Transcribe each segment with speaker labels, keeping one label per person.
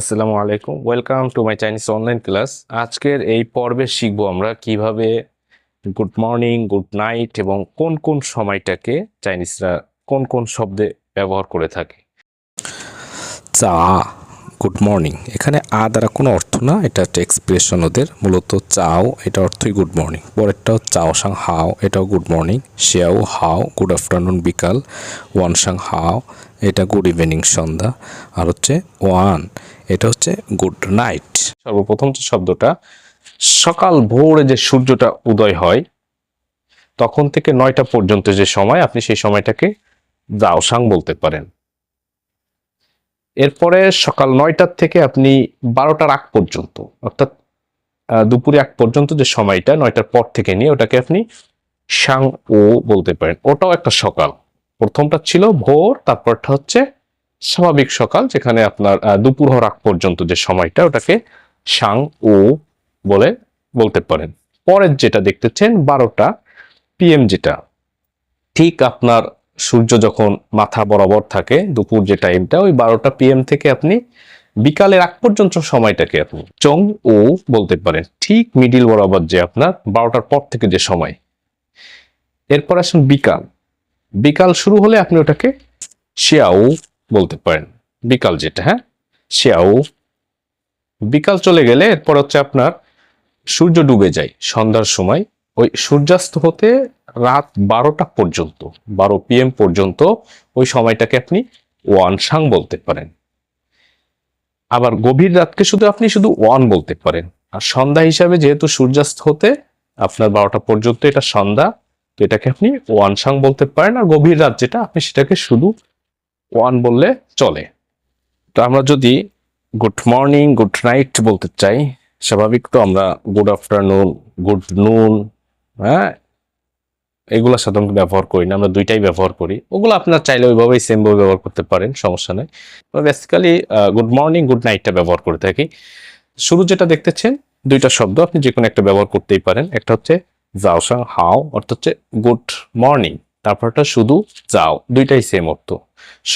Speaker 1: আসসালামু আলাইকুম। Welcome to my Chinese online class আজকের এই পর্বে শিখব আমরা কীভাবে গুড মর্নিং গুড নাইট এবং কোন কোন সময়টাকে চাইনিজরা কোন কোন শব্দে ব্যবহার করে থাকে।
Speaker 2: চা। Good morning. এখানে আ দ্বারা কোনো অর্থ না, এটা একটা এক্সপ্রেশন ওদের। মূলত চাও, এটা অর্থই গুড মর্নিং। পরেরটাও চাও সাং হাও, এটাও গুড মর্নিং। শেয়াও হাও, গুড আফটারনুন বিকাল। ওয়ান সাং হাও, এটা গুড ইভিনিং সন্ধ্যা। আর হচ্ছে ওয়ান, এটা হচ্ছে গুড নাইট।
Speaker 1: সর্বপ্রথম যে শব্দটা, সকাল ভোরে যে সূর্যটা উদয় হয়, তখন থেকে নয়টা পর্যন্ত যে সময়, আপনি সেই সময়টাকে জাওসাং বলতে পারেন। এরপরে সকাল নয়টার থেকে আপনি বারোটার আগ পর্যন্ত, অর্থাৎ দুপুরে আগ পর্যন্ত যে সময়টা, নয়টার পর থেকে নিয়ে ওটাকে আপনি সাং ও বলতে পারেন। ওটাও একটা সকাল। প্রথমটা ছিল ভোর, তারপরটা হচ্ছে স্বাভাবিক সকাল, যেখানে আপনার দুপুর হওয়ার আগ পর্যন্ত যে সময়টা, ওটাকে সাং ও বলে বলতে পারেন। পরের যেটা দেখতেছেন, বারোটা পিএম যেটা, ঠিক আপনার সূর্য যখন মাথা বরাবর থাকে, দুপুর যে টাইমটা ওই বারোটা পিএম থেকে আপনি বিকালের আগ পর্যন্ত সময়টাকে আপনি চং, ও বলতে পারেন, ঠিক মিডিল বরাবর যে আপনার বারোটার পর থেকে যে সময়। এরপর আসুন বিকাল। বিকাল শুরু হলে আপনি ওটাকে শিয়াও বলতে পারেন। বিকাল যেটা হ্যাঁ? শিয়াও। বিকাল চলে গেলে এরপর হচ্ছে আপনার সূর্য ডুবে যায় সন্ধ্যার সময়। ওই সূর্যাস্ত হতে রাত বারোটা পর্যন্ত, বারো পিএম পর্যন্ত ওই সময়টাকে আপনি ওয়ান সাং বলতে পারেন। আবার গভীর রাতকে শুধু আপনি শুধু ওয়ান বলতে পারেন। আর সন্ধ্যা হিসাবে যেহেতু সূর্যাস্ত হতে আপনার বারোটা পর্যন্ত এটা সন্ধ্যা, তো এটাকে আপনি ওয়ান সাং বলতে পারেন। আর গভীর রাত যেটা, আপনি সেটাকে শুধু ওয়ান বললে চলে। তো আমরা যদি গুড মর্নিং, গুড নাইট বলতে চাই, স্বাভাবিক তো আমরা গুড আফটারনুন, গুড নুন হ্যাঁ? এগুলো সাধারণত ব্যবহার করি না, আমরা দুইটাই ব্যবহার করি। ওগুলো আপনার চাইলে ওইভাবেই সেম ভাবে ব্যবহার করতে পারেন, সমস্যা নেই। বেসিক্যালি গুড মর্নিং গুড নাইটটা ব্যবহার করে থাকি। শুরু যেটা দেখতেছেন, দুইটা শব্দ আপনি যে কোনো একটা ব্যবহার করতেই পারেন। একটা হচ্ছে জাওসাং হাও, অর্থাৎ হচ্ছে গুড মর্নিং তারপরটা শুধু যাও, দুইটাই সেম অর্থ।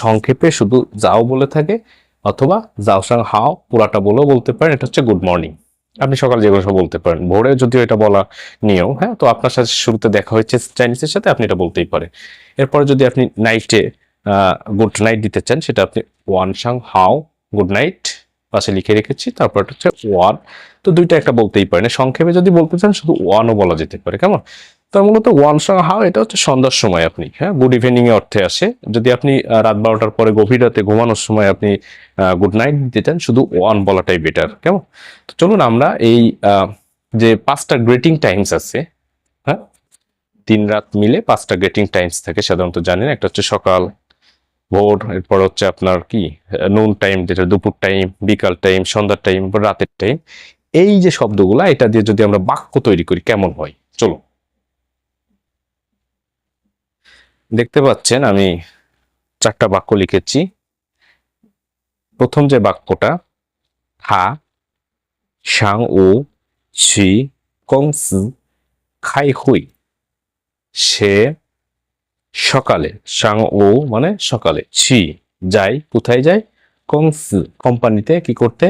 Speaker 1: সংক্ষেপে শুধু যাও বলে থাকে, অথবা জাওসাং হাও, পুরাটা বলেও বলতে পারেন, এটা হচ্ছে গুড মর্নিং আপনি সকালে যেগুলো সব বলতে পারেন। ভোরে যদিও এটা বলা নিয়েও হ্যাঁ? তো আপনার সাথে শুরুতে দেখা হয়েছে চাইনিজের সাথে, আপনি এটা বলতেই পারেন এরপরে যদি আপনি নাইটে গুড নাইট দিতে চান, সেটা আপনি one song how good night পাশে লিখে রেখেছি, তারপর হচ্ছে ওয়ান তো দুইটা একটা বলতেই পারেন। সংক্ষেপে যদি বলতে চান, শুধু ওয়ানও বলা যেতে পারে, কেমন? তো মূলত ওয়ান সাং হাও এটা হচ্ছে সন্ধ্যার সময় আপনি হ্যাঁ? গুড ইভিনিং এ অর্থে আসে। যদি আপনি রাত বারোটার পরে গভীর রাতে ঘুমানোর সময় আপনি গুড নাইট দিতে চান, শুধু ওয়ান বলাটাই বেটার কেমন? তো চলুন আমরা এই যে পাঁচটা গ্রেটিং টাইমস আছে হ্যাঁ? দিন রাত মিলে পাঁচটা গ্রেটিং টাইমস থাকে, সাধারণত জানেন, একটা হচ্ছে সকাল, ভোর, এরপর হচ্ছে আপনার কি নুন টাইম যেটা দুপুর টাইম বিকাল টাইম সন্ধ্যার টাইম রাতের টাইম এই যে শব্দগুলা, এটা দিয়ে যদি আমরা বাক্য তৈরি করি, কেমন হয়? চলো দেখতে পাচ্ছেন, আমি চারটা বাক্য লিখেছি। প্রথম যে বাক্যটা হা সাং ও ছি, কং খাই, হুই, সে, সকালে সাং ও মানে সকালে, ছি, যাই, কোথায় যায় কংস কোম্পানিতে কি করতে,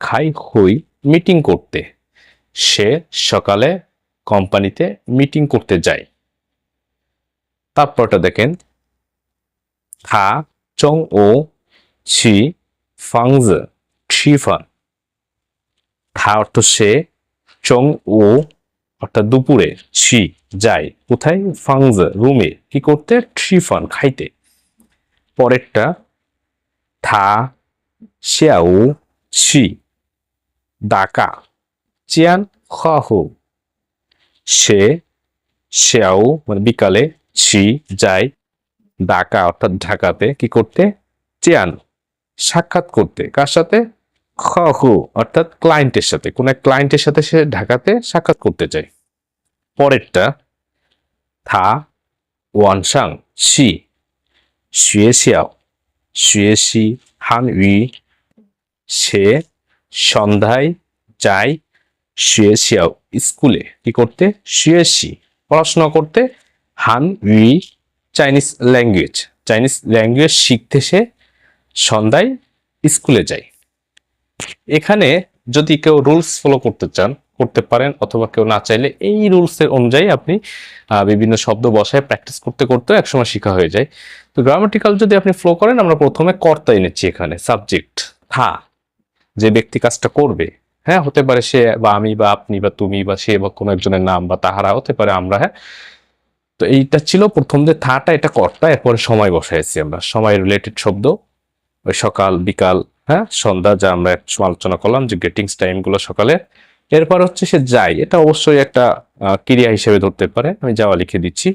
Speaker 1: খাই, হুই, মিটিং করতে, সে সকালে কোম্পানিতে মিটিং করতে যায়। তারপরটা দেখেন। থা চং, ও, ছি ফাংজ ছিফান থা অর্থ সে, চং, ও, অর্থাৎ দুপুরে, ছি, যায়। কোথায়? ফাংজ রুমে। কি করতে? ট্রিফান খাইতে। পরেরটা, থা শিয়াও ছি, ডাকা। চিয়ান খাহু সে শিয়াও মানে বিকালে সি যায় ঢাকা, অর্থাৎ ঢাকাতে কি করতে? চেয়ান, সাক্ষাৎ করতে। কার সাথে? খু অর্থাৎ ক্লায়েন্টের সাথে। কোন এক ক্লায়েন্টের সাথে সে ঢাকাতে সাক্ষাৎ করতে চায়। পরেরটা, থা, ওয়ানসাং সি শুয়ে শিয়াও শুয়ে হান উই সে সন্ধ্যায় যায় শুয়ে শিয়াও স্কুলে। কি করতে? শুয়ে পড়াশোনা করতে হান উই চাইনিজ ল্যাঙ্গুয়েজ। চাইনিজ ল্যাঙ্গুয়েজ শিখতে সে সন্ধ্যায় স্কুলে যায়। এখানে যদি কেউ রুলস ফলো করতে চান, করতে পারেন, অথবা কেউ না চাইলে এই রুলসের অনুযায়ী আপনি বিভিন্ন শব্দ বসায় প্র্যাকটিস করতে করতে একসময় শেখা হয়ে যায়। তো গ্রামাটিক্যাল যদি আপনি ফ্লো করেন, আমরা প্রথমে কর্তা এনেছি এখানে, সাবজেক্ট থা, যে ব্যক্তি কাজটা করবে। হ্যাঁ হতে পারে সে বা আমি বা আপনি বা তুমি বা সে বা কোনো একজনের নাম বা তাহারা, হতে পারে আমরা হ্যাঁ। তো এইটা ছিল প্রথম যে থাটা, এটা কর্তা, এরপরে সময় বসাইছি আমরা। সময় রিলেটেড শব্দ, ওই সকাল, বিকাল হ্যাঁ সন্ধ্যা যা আমরা আলোচনা করলাম যে গেটিংস টাইমগুলো সকালে। এরপর হচ্ছে সে যায়। এটা অবশ্যই একটা ক্রিয়া হিসেবে ধরতে পারে। আমি যাওয়া লিখে দিচ্ছি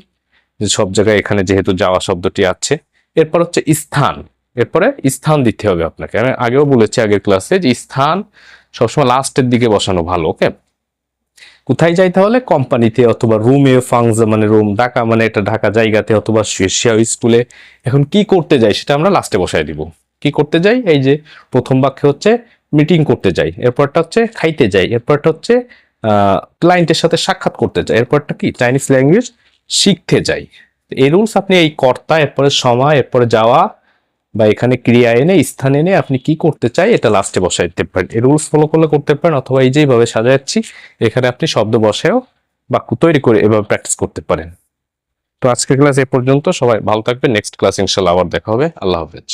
Speaker 1: যে সব জায়গায় এখানে যেহেতু যাওয়া শব্দটি আছে। এরপর হচ্ছে স্থান। এরপরে স্থান দিতে হবে আপনাকে। আমি আগেও বলেছি আগের ক্লাসে যে স্থান সবসময় লাস্টের দিকে বসানো ভালো ওকে কোথায় যাইতে হলে কোম্পানিতে অথবা রুমে ফাংজ মানে রুম ঢাকা মানে এটা ঢাকা জায়গাতে অথবা স্কুলে এখন কি করতে যাই সেটা আমরা লাস্টে বসাই দিব। কি করতে যাই? এই যে প্রথম বাক্যে হচ্ছে মিটিং করতে যাই। এরপরটা হচ্ছে খাইতে যাই। এরপরটা হচ্ছে ক্লায়েন্টের সাথে সাক্ষাৎ করতে যাই। এরপরটা কি? চাইনিজ ল্যাঙ্গুয়েজ শিখতে যাই। এই রুলস আপনি এই কর্তা, এরপরে সময়, এরপরে যাওয়া বা এখানে ক্রিয়া এনে, স্থান এনে আপনি কি করতে চাই, এটা লাস্টে বসাই দিতে পারেন। রুলস ফলো করলে করতে পারেন, অথবা এই যেভাবে সাজাচ্ছি, এখানে আপনি শব্দ বসায়ও বাক্য তৈরি করে এভাবে প্র্যাকটিস করতে পারেন। তো আজকের ক্লাস এ পর্যন্ত, সবাই ভালো থাকবে নেক্সট ক্লাস ইনশাল্লাহ আবার দেখা হবে। আল্লাহ হাফেজ।